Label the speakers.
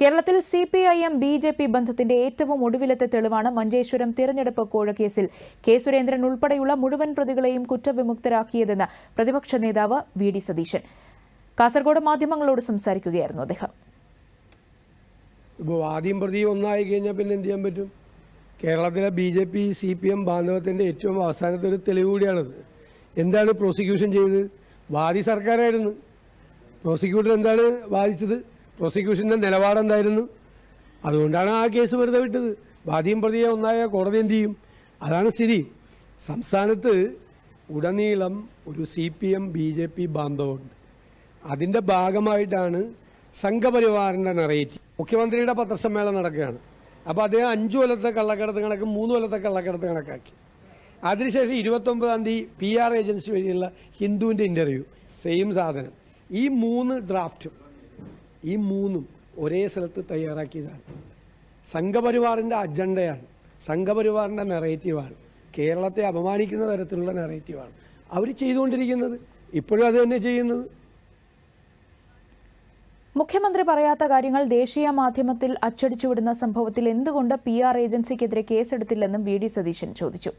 Speaker 1: കേരളത്തിൽ C P I M B J P ബന്ധത്തിന്റെ ഏറ്റവും ഒടുവിലത്തെ തെളിവാണ് മഞ്ചേശ്വരം തിരഞ്ഞെടുപ്പ് കോഴക്കേസിൽ കെ സുരേന്ദ്രൻ ഉൾപ്പെടെയുള്ള മുഴുവൻ പ്രതികളെയും കുറ്റവിമുക്തരാക്കിയതെന്ന് പ്രതിപക്ഷ നേതാവ് വി ഡി സതീശൻ കാസർഗോഡ് മാധ്യമങ്ങളോട് സംസാരിക്കുകയായിരുന്നു അദ്ദേഹം
Speaker 2: ഇപ്പോൾ ആദ്യം പ്രതി ഒന്നായി കഴിഞ്ഞാൽ പിന്നെ എന്ത് ചെയ്യാൻ പറ്റും കേരളത്തിലെ B J P C P M ബാന്ധവത്തിൻ്റെ ഏറ്റവും അവസാനത്തെ ഒരു തെളിവ് കൂടിയാണത് എന്താണ് പ്രോസിക്യൂഷൻ ചെയ്തത് വാദി സർക്കാരായിരുന്നു പ്രോസിക്യൂട്ടർ എന്താണ് വാദിച്ചത് പ്രോസിക്യൂഷൻ്റെ നിലപാടെന്തായിരുന്നു അതുകൊണ്ടാണ് ആ കേസ് വെറുതെ വിട്ടത് വാദിയും പ്രതിയെ ഒന്നായ കോടതി എന്ത് ചെയ്യും അതാണ് സ്ഥിതി സംസ്ഥാനത്ത് ഉടനീളം ഒരു C P M B J P ബാന്ധവുണ്ട് അതിൻ്റെ ഭാഗമായിട്ടാണ് സംഘപരിവാറിൻ്റെ നിറയേറ്റി മുഖ്യമന്ത്രിയുടെ പത്രസമ്മേളനം നടക്കുകയാണ് അപ്പോൾ അദ്ദേഹം അഞ്ച് കൊല്ലത്തെ കള്ളക്കടത്ത് കണക്ക് മൂന്ന് കൊല്ലത്തെ കള്ളക്കടത്ത് കണക്കാക്കി അതിനുശേഷം ഇരുപത്തൊമ്പതാം തീയതി പി ആർ ഏജൻസി വഴിയുള്ള ഹിന്ദുവിൻ്റെ ഇൻ്റർവ്യൂ സെയിം സാധനം ഈ മൂന്ന് ഡ്രാഫ്റ്റും ഈ മൂന്നും ഒരേ സ്ഥലത്ത് തയ്യാറാക്കിയതാണ് സംഘപരിവാറിൻ്റെ അജണ്ടയാണ് സംഘപരിവാറിൻ്റെ നെറേറ്റീവാണ് കേരളത്തെ അപമാനിക്കുന്ന തരത്തിലുള്ള നെറേറ്റീവാണ് അവർ ചെയ്തുകൊണ്ടിരിക്കുന്നത് ഇപ്പോഴും അത് തന്നെ ചെയ്യുന്നത്
Speaker 1: മുഖ്യമന്ത്രി പറയാത്ത കാര്യങ്ങൾ ദേശീയ മാധ്യമത്തിൽ അച്ചടിച്ചുവിടുന്ന സംഭവത്തിൽ എന്തുകൊണ്ട് പി ആർ ഏജൻസിക്കെതിരെ കേസെടുത്തില്ലെന്നും വി ഡി സതീശൻ ചോദിച്ചു